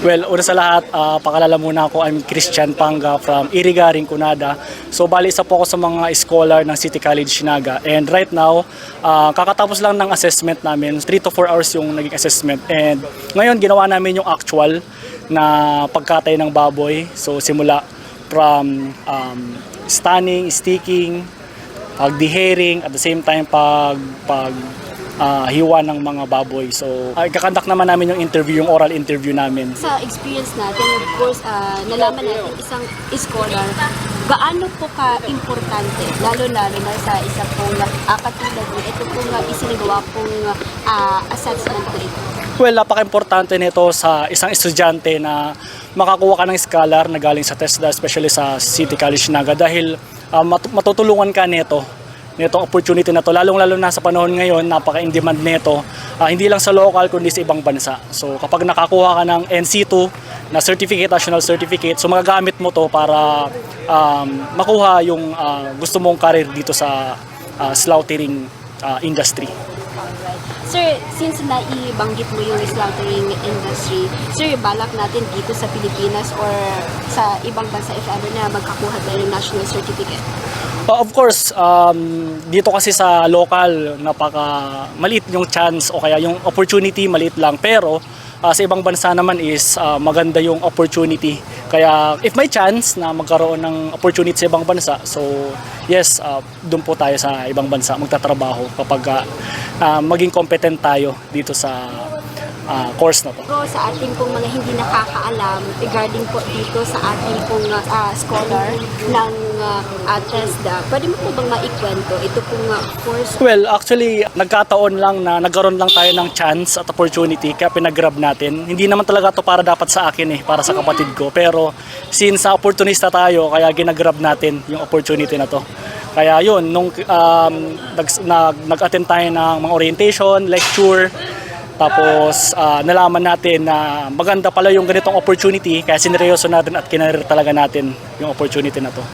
Well, una sa lahat, ah, pakalala muna ako, I'm Christian Panga from Iriga, Rinconada. So, bali isa po ako sa mga scholar ng City College Sinaga. And right now, ah, kakatapos lang ng assessment namin. 3 to 4 hours yung naging assessment. And ngayon, ginawa namin yung actual na pagkatay ng baboy. So, simula from um, stunning, sticking, pagdihering, at the same time pag pag ah, hiwa ng mga baboy. So, uh, kakandak naman namin yung interview, yung oral interview namin. Sa experience natin, of course, ah, nalaman natin isang scholar, gaano po ka-importante, lalo-lalo na sa isa pong uh, katulad mo, ito pong uh, isinagawa pong ah, assessment na ito. Well, napaka-importante nito sa isang estudyante na makakuha ka ng scholar na galing sa TESDA, especially sa City College Naga dahil ah, mat- matutulungan ka nito nitong opportunity na to lalong-lalo na sa panahon ngayon napaka in demand nito. Ah, hindi lang sa local kundi sa ibang bansa. So kapag nakakuha ka ng NC2 na certificate national certificate so magagamit mo to para um, makuha yung ah, gusto mong career dito sa ah, slaughtering ah, industry Alright. Sir, since naibanggit mo yung slaughtering industry, sir, balak natin dito sa Pilipinas or sa ibang bansa if ever na magkakuha tayo ng national certificate? Uh, of course, um, dito kasi sa local, napaka maliit yung chance o kaya yung opportunity maliit lang. Pero uh, sa ibang bansa naman is uh, maganda yung opportunity. Kaya if may chance na magkaroon ng opportunity sa ibang bansa, so yes, uh, doon po tayo sa ibang bansa magtatrabaho kapag uh, maging competent tayo dito sa uh, course na to. Pero sa ating pong mga hindi nakakaalam regarding po dito sa ating pong ah, scholar ng ah, ah, TESDA, pwede mo po bang maikwento ito pong ah, course? Well, actually, nagkataon lang na nagkaroon lang tayo ng chance at opportunity kaya pinag-grab natin. Hindi naman talaga to para dapat sa akin eh, para sa kapatid ko. Pero since sa opportunista tayo, kaya ginagrab natin yung opportunity na to. Kaya yun, nung um, nag, nag, nag-attend tayo ng mga orientation, lecture, tapos ah, nalaman natin na maganda pala yung ganitong opportunity kaya sineryoso natin at kinarir talaga natin yung opportunity na to.